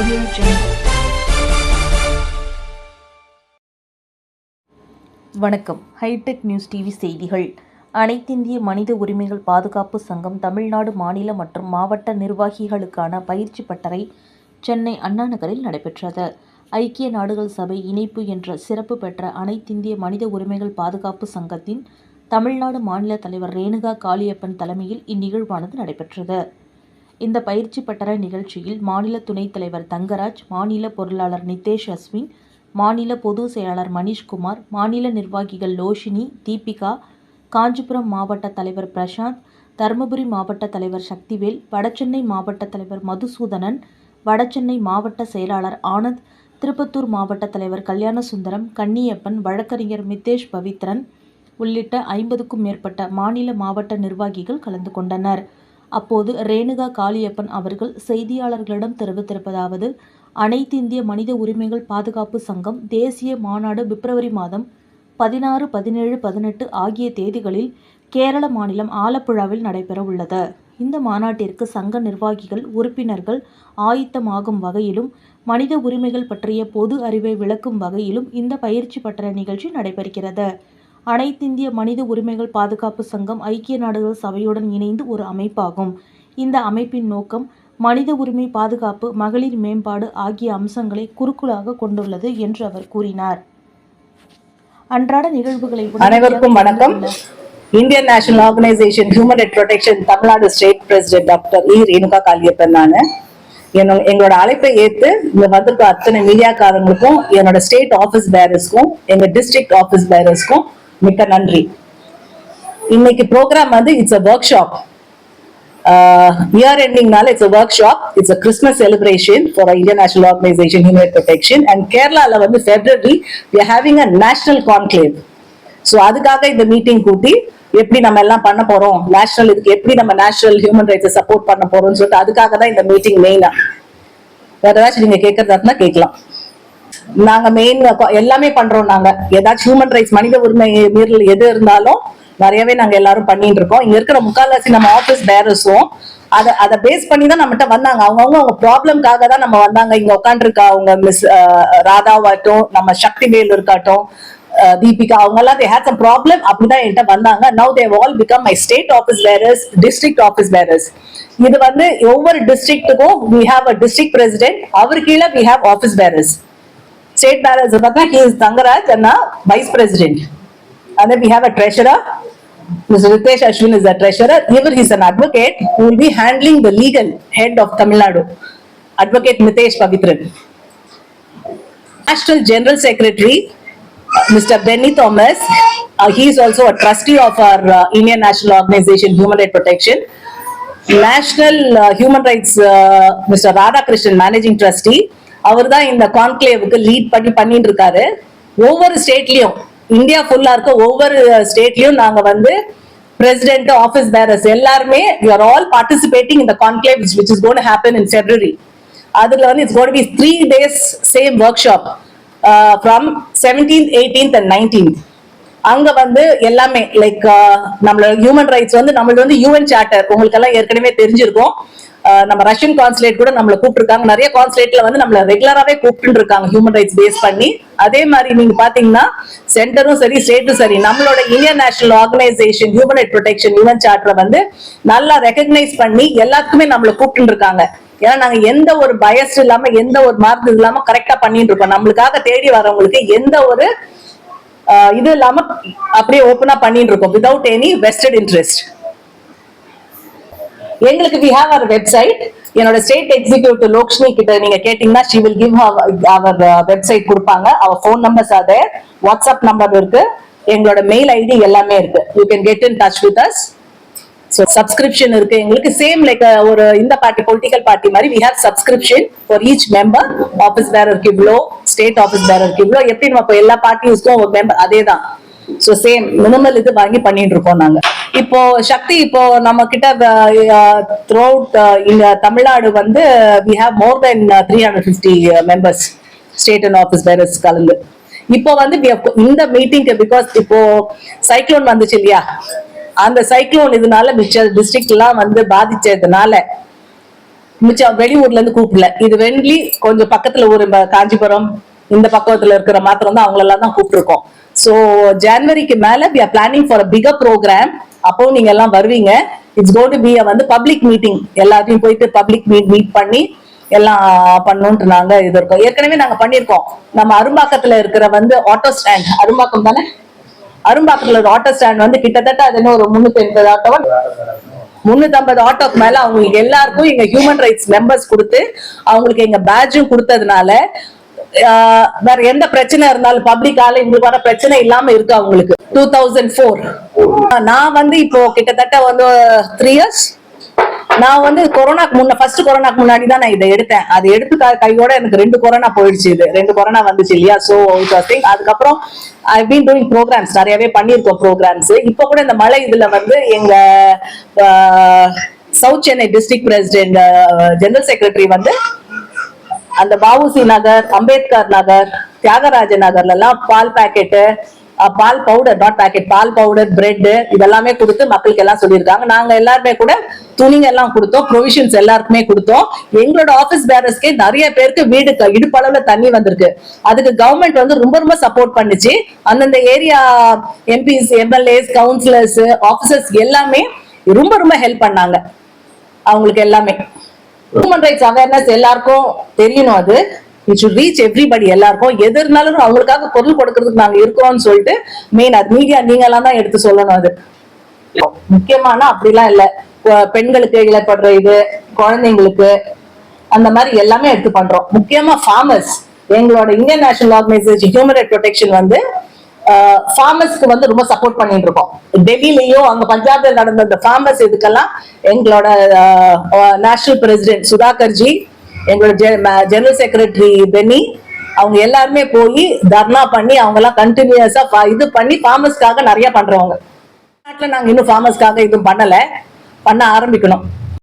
Audio Jungle. வணக்கம் hitech news TV செய்திகள். அனைத்திந்திய மனித உரிமைகள் பாதுகாப்பு சங்கம் தமிழ்நாடு மாநில மற்றும் மாவட்ட நிர்வாகிகளுக்கான பயிற்சி பட்டறை சென்னை அண்ணா நகரில் நடைபெற்றது. ஐக்கிய நாடுகள் சபை இணைப்பு என்ற சிறப்பு பெற்ற அனைத்திந்திய மனித உரிமைகள் பாதுகாப்பு சங்கத்தின் தமிழ்நாடு மாநில தலைவர் ரேணுகா காளியப்பன் தலைமையில் இந்நிகழ்வானது நடைபெற்றது. இந்த பயிற்சி பட்டற நிகழ்ச்சியில் மாநில துணைத் தலைவர் தங்கராஜ் மாநில பொருளாளர் நிதேஷ் அஸ்வின் மாநில பொதுச் செயலாளர் மணிஷ்குமார் மாநில நிர்வாகிகள் லோஷினி தீபிகா காஞ்சிபுரம் மாவட்ட தலைவர் பிரசாந்த் தருமபுரி மாவட்ட தலைவர் சக்திவேல் வடசென்னை மாவட்ட தலைவர் மதுசூதனன் வடசென்னை மாவட்ட செயலாளர் ஆனந்த் திருப்பத்தூர் மாவட்ட தலைவர் கல்யாணசுந்தரம் கன்னியப்பன் வழக்கறிஞர் மித்தேஷ் பவித்ரன் உள்ளிட்ட ஐம்பதுக்கும் மேற்பட்ட மாநில மாவட்ட நிர்வாகிகள் கலந்து கொண்டனர். அப்போது ரேணுகா காளியப்பன் அவர்கள் செய்தியாளர்களிடம் தெரிவித்திருப்பதாவது அனைத்து இந்திய மனித உரிமைகள் பாதுகாப்பு சங்கம் தேசிய மாநாடு பிப்ரவரி மாதம் பதினாறு பதினேழு பதினெட்டு ஆகிய தேதிகளில் கேரள மாநிலம் ஆலப்புழாவில் நடைபெற உள்ளது இந்த மாநாட்டிற்கு சங்க நிர்வாகிகள் உறுப்பினர்கள் ஆயத்தமாகும் வகையிலும் மனித உரிமைகள் பற்றிய பொது அறிவை விளக்கும் வகையிலும் இந்த பயிற்சி பட்டற நிகழ்ச்சி நடைபெறுகிறது. அனைத்திந்திய மனித உரிமைகள் பாதுகாப்பு சங்கம் ஐக்கிய நாடுகள் சபையுடன் இணைந்து ஒரு அமைப்பாகும். இந்த அமைப்பின் நோக்கம் மனித உரிமை பாதுகாப்பு மகளிர் மேம்பாடு ஆகிய அம்சங்களை குறுக்குளாக கொண்டுள்ளது என்று அவர் கூறினார். அன்றாட நிகழ்வுகளை அனைவருக்கும் வணக்கம். Indian national organisation human right protection Tamil Nadu state president doctor E. Renuka Kaliyappan நானு. என்னோட எங்களோட அழைப்பை ஏத்து இங்க வந்திருக்க அத்தனை மீடியாக்காரங்களுக்கும் என்னோட ஸ்டேட் ஆபீஸ் பேரர்ஸ்க்கும் எங்க டிஸ்ட்ரிக்ட் ஆபீஸ் பேரர்ஸ்க்கும் மிக்க நன்றி. இன்னைக்கு ப்ரோக்ராம் வந்து it's a workshop year எண்டிங்னால it's workshop it's Christmas celebration for Indian national organisation human protection and கேரளால வந்து February we having a national conclave so அதுக்காக இந்த மீட்டிங் கூட்டி எப்படி நம்ம எல்லாம் பண்ண போறோம்? நேஷனல் இதுக்கு எப்படி நம்ம நேஷனல் ஹியூமன் ரைட்ஸை சப்போர்ட் பண்ண போறோம்னு சொல்லிட்டு அதுக்காக தான் இந்த மீட்டிங் மெயினா வேற ஏதாச்சும் நீங்க கேட்கறதா இருந்தா கேட்கலாம். நாங்க மெயின் எல்லாமே பண்றோம் நாங்க. ஏதாச்சும் ஹியூமன் ரைட்ஸ் மனித உரிமை மீறல் எது இருந்தாலும் நிறையவே நாங்க எல்லாரும் பண்ணிட்டு இருக்கோம். இங்க இருக்கிற முக்கால்வாசி நம்ம ஆபீஸ் பேரர்ஸும் அதை அதை பேஸ் பண்ணி தான் நம்மகிட்ட வந்தாங்க. அவங்கவுங்க அவங்க ப்ராப்ளம்காக தான் நம்ம வந்தாங்க. இங்க உட்காந்துருக்கா அவங்க மிஸ் ராதாவாட்டும் நம்ம சக்தி வேல் இருக்காட்டும் தீபிகா அவங்க எல்லாம் தே ஹேட் சம் ப்ராப்ளம் அப்படிதான் என்கிட்ட வந்தாங்க. Now they all become my state office bearers district office bearers இது வந்து ஒவ்வொரு டிஸ்ட்ரிக்ட்டுக்கும் we have a district president அவர் கீழே we have office bearers State Bar Zabatna, he is Dangaraj and now Vice President. And then we have a Treasurer, Mr. Ritesh Ashwin is the Treasurer. Here he is an advocate who will be handling the legal head of Tamil Nadu, Advocate Mitesh Pavitran. National General Secretary, Mr. Benny Thomas. Uh, he is also a trustee of our uh, Indian National Organization Human Rights Protection. National uh, Human Rights, uh, Mr. Radhakrishnan, Managing Trustee. அவர் தான் இந்த கான்க்ளேவுக்கு lead பண்ணி பண்ணிட்டு இருக்காரு ஒவ்வொரு ஸ்டேட்லயும் India ஃபுல்லா இருக்க ஒவ்வொரு ஸ்டேட்லயும் நாங்க வந்து பிரசிடென்ட் ஆபீஸ் பேரர்ஸ் எல்லாருமே யூ ஆர் ஆல் பார்ட்டிசிபேட்டிங் இந்த conclave which is gonna happen in February அதுல வந்து it's gonna be three days same workshop from seventeenth eighteenth and nineteenth அங்க வந்து எல்லாமே லைக் நம்மளோட ஹியூமன் ரைட்ஸ் வந்து நம்மளது வந்து யூஎன் சார்ட்டர் உங்களுக்கு எல்லாம் ஏற்கனவே தெரிஞ்சிருக்கும். நம்ம ரஷ்யன் கான்சுலேட் கூட நம்மள கூப்பிட்டுருக்காங்க. நிறைய கான்சுலேட்ல வந்து நம்மள ரெகுலராகவே கூப்பிட்டு இருக்காங்க ஹியூமன் ரைட்ஸ் பேஸ் பண்ணி. அதே மாதிரி நீங்க பாத்தீங்கன்னா சென்டரும் சரி ஸ்டேட்டும் சரி நம்மளோட Indian national organisation human right protection UN சார்ட்டரை வந்து நல்லா ரெகக்னைஸ் பண்ணி எல்லாத்துக்குமே நம்மள கூப்பிட்டு இருக்காங்க ஏன்னா நாங்க எந்த ஒரு பயஸ் இல்லாம எந்த ஒரு மார்க் இல்லாம கரெக்டா பண்ணிட்டு இருக்கோம். நம்மளுக்காக தேடி வரவங்களுக்கு எந்த ஒரு ஆஹ் இது இல்லாம அப்படியே ஓப்பனா பண்ணிட்டு இருக்கோம் வித்வுட் எனி வெஸ்டட் இன்ட்ரெஸ்ட் எங்களுக்கு வி ஹாவ் அவர் வெப்சைட் என்னோட ஸ்டேட் எக்ஸிக்யூட்டிவ் லோக்ஷ்மி கிட்ட நீங்க கேட்டீங்கன்னா she will give our website கொடுப்பாங்க. அவர் ஃபோன் நம்பர்ஸ் அதே வாட்ஸ்அப் நம்பர் இருக்கு. எங்களோட மெயில் ஐடி எல்லாமே இருக்கு. You can get in touch with us so subscription இருக்கு. எங்களுக்கு சேம் லைக் uh, ஒரு இந்த பார்ட்டி பொலிட்டிக்கல் பார்ட்டி மாதிரி we have subscription for each member office பேரருக்கு இவ்வளோ ஸ்டேட் ஆஃபீஸ் பேரருக்கு இவ்வளோ எப்படி நம்ம இப்போ எல்லா பார்ட்டிஸ்க்கும் ஒரு மெம்பர் அதே தான் ஸோ சேம் மினிமல் இது வாங்கி பண்ணிட்டு இருக்கோம் நாங்க. இப்போ சக்தி இப்போ நம்ம கிட்ட த்ரூ அவுட் இந்த தமிழ்நாடு வந்து we have more than three hundred fifty members state and office bearers கலந்து. இப்போ வந்து இந்த மீட்டிங்க்கு பிகாஸ் இப்போ சைக்ளோன் வந்துச்சு இல்லையா? அந்த சைக்ளோன் இதனால மிச்ச டிஸ்ட்ரிக்ட் எல்லாம் வந்து பாதிச்சதுனால மிச்சம் வெளியூர்ல இருந்து கூப்பிடல. இது வெண்லி கொஞ்சம் பக்கத்துல ஊர் காஞ்சிபுரம் இந்த பக்கத்துல இருக்கிற மாத்திரம் தான் அவங்களெல்லாம் தான் கூப்பிட்டுருக்கோம். ஸோ ஜனவரிக்கு மேல we are planning for a bigger program அப்போ நீங்க எல்லாம் வருவீங்க. இட்ஸ் கோ டு பி வந்து பப்ளிக் மீட்டிங் எல்லாத்தையும் போயிட்டு பப்ளிக் மீட் மீட் பண்ணி எல்லாம் பண்ணணும்ட்டு நாங்க இது இருக்கோம். ஏற்கனவே நாங்க பண்ணியிருக்கோம். நம்ம அரும்பாக்கத்துல இருக்கிற வந்து ஆட்டோ ஸ்டாண்ட் அரும்பாக்கம் தானே? அரும்பாக்கத்துல ஒரு ஆட்டோ ஸ்டாண்ட் வந்து கிட்டத்தட்ட அது என்ன ஒரு முன்னூத்தி எண்பது ஆட்டோ முன்னூத்தி ஐம்பது ஆட்டோக்கு மேல அவங்களுக்கு எல்லாருக்கும் எங்க ஹியூமன் ரைட்ஸ் மெம்பர்ஸ் கொடுத்து அவங்களுக்கு எங்க பேட்சும் கொடுத்ததுனால வேற எந்த பிரச்சனை இருந்தாலும் பப்ளிக்கால இவங்களுக்கு இவங்களுக்கான பிரச்சனை இல்லாம இருக்கு அவங்களுக்கு டூ தௌசண்ட் ஃபோர் நான் வந்து இப்போ கிட்டத்தட்ட வந்து த்ரீ இயர்ஸ் நான் வந்து கொரோனாக்கு முன்ன ஃபர்ஸ்ட் கொரோனாக்கு முன்னாடி தான் நான் இதை எடுத்தேன். அது எடுத்து கையோட எனக்கு ரெண்டு கொரோனா போயிடுச்சு இது. ரெண்டு கொரோனா வந்துச்சு இல்லையா? ஸோ திங் அதுக்கப்புறம் ஐ பீன் டூயிங் ப்ரோக்ராம்ஸ் நிறையவே பண்ணியிருக்கோம் ப்ரோக்ராம்ஸ் இப்போ கூட இந்த மழை இதுல வந்து எங்க south Chennai district president general secretary வந்து அந்த பாவுசி நகர் அம்பேத்கர் நகர் தியாகராஜ நகர்ல எல்லாம் பால் பாக்கெட்டு பால் பவுடர் நாட் பாக்கெட் பால் பவுடர் பிரெட் இதெல்லாமே கொடுத்து மக்களுக்கு எல்லாம் சொல்லியிருக்காங்க. நாங்க எல்லாருமே கூட துணிங்க எல்லாம் கொடுத்தோம் ப்ரொவிஷன்ஸ் எல்லாருக்குமே கொடுத்தோம். எங்களோட ஆபீஸ் பேரர்ஸ்க்கே நிறைய பேருக்கு வீடு இடுப்பளவுல தண்ணி வந்திருக்கு. அதுக்கு கவர்மெண்ட் வந்து ரொம்ப ரொம்ப சப்போர்ட் பண்ணுச்சு. அந்தந்த area MPs MLAs councillors officers எல்லாமே ரொம்ப ரொம்ப ஹெல்ப் பண்ணாங்க. அவங்களுக்கு எல்லாமே. ஹியூமன் ரைட்ஸ் அவேர்னஸ் எல்லாருக்கும் தெரியணும் அது. இட் should ரீச் எவ்ரிபடி எல்லாருக்கும். எது இருந்தாலும் அவங்களுக்காக பொருள் கொடுக்கறதுக்கு நாங்க இருக்கிறோம்னு சொல்லிட்டு மெயின் அது மீடியா நீங்க எல்லாம் தான் எடுத்து சொல்லணும் அது. முக்கியமான அப்படிலாம் இல்ல. பெண்களுக்கு இழப்படுற இது குழந்தைங்களுக்கு அந்த மாதிரி எல்லாமே எடுத்து பண்றோம். முக்கியமா ஃபார்மர்ஸ் எங்களோட Indian national organisation human right protection வந்து ஃபார்மர்ஸ்க்கு வந்து ரொம்ப சப்போர்ட் பண்ணிட்டு இருக்கோம். டெல்லியிலயும் அங்க பஞ்சாப்ல நடந்த அந்த ஃபார்மர்ஸ் இதுக்கெல்லாம் எங்களோட நேஷனல் பிரசிடென்ட் சுதாகர்ஜி எங்களோட ஜெனரல் செக்ரட்டரி பெனி அவங்க எல்லாருமே போய் தர்ணா பண்ணி அவங்க எல்லாம் கண்டினியூஸா இது பண்ணி ஃபார்மர்ஸ்க்காக நிறைய பண்றவங்க. நாட்டுல நாங்க இன்னும் ஃபார்மர்ஸ்க்காக இதுவும் பண்ணல. பண்ண ஆரம்பிக்கணும்.